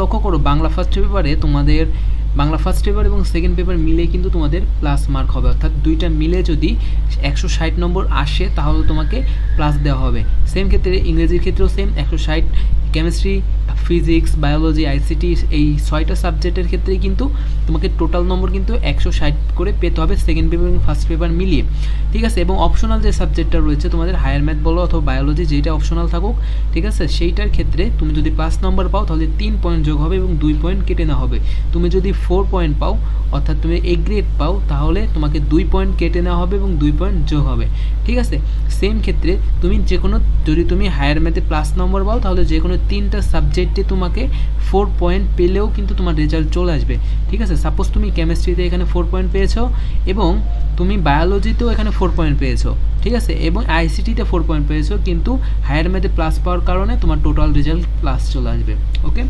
লক্ষ্য করো, বাংলা ফার্স্ট পেপারে তোমাদের, বাংলা ফার্স্ট পেপার এবং সেকেন্ড পেপার মিলে কিন্তু তোমাদের প্লাস মার্ক হবে। অর্থাৎ দুইটা মিলে যদি একশো ষাট নম্বর আসে, তাহলে তোমাকে প্লাস দেওয়া হবে। সেম ক্ষেত্রে ইংরেজির ক্ষেত্রেও সেম একশো ষাট কেমিস্ট্রি ফিজিক্স বায়োলজি আইসিটি এই ছয়টা সাবজেক্টের ক্ষেত্রেই কিন্তু তোমাকে টোটাল নম্বর কিন্তু একশো ষাট করে পেতে হবে সেকেন্ড পেপার এবং ফার্স্ট পেপার মিলিয়ে। ঠিক আছে? এবং অপশনাল যে সাবজেক্টটা রয়েছে, তোমাদের হায়ার ম্যাথ বলো অথবা বায়োলজি যেটা অপশনাল থাকুক, ঠিক আছে? সেইটার ক্ষেত্রে তুমি যদি পাঁচ নম্বর পাও, তাহলে তিন পয়েন্ট যোগ হবে এবং দুই পয়েন্ট কেটে নেওয়া হবে। তুমি যদি ফোর পয়েন্ট পাও, অর্থাৎ তুমি এ গ্রেড পাও, তাহলে তোমাকে দুই পয়েন্ট কেটে নেওয়া হবে এবং দুই পয়েন্ট যোগ হবে। ঠিক আছে? সেম ক্ষেত্রে তুমি যে কোনো যদি তুমি হায়ার ম্যাথে প্লাস নম্বর পাও, তাহলে যে কোনো তিনটা সাবজেক্টে তোমাকে ফোর পয়েন্ট পেলেও কিন্তু তোমার রেজাল্ট চলে আসবে। ঠিক আছে? সাপোজ তুমি কেমিস্ট্রিতে এখানে ফোর পয়েন্ট পেয়েছ এবং তুমি বায়োলজিতেও এখানে ফোর পয়েন্ট পেয়েছ। ঠিক আছে? এবং আইসিটিতে ফোর পয়েন্ট পেয়েছ, কিন্তু হায়ার ম্যাথে প্লাস পাওয়ার কারণে তোমার টোটাল রেজাল্ট প্লাস চলে আসবে। ওকে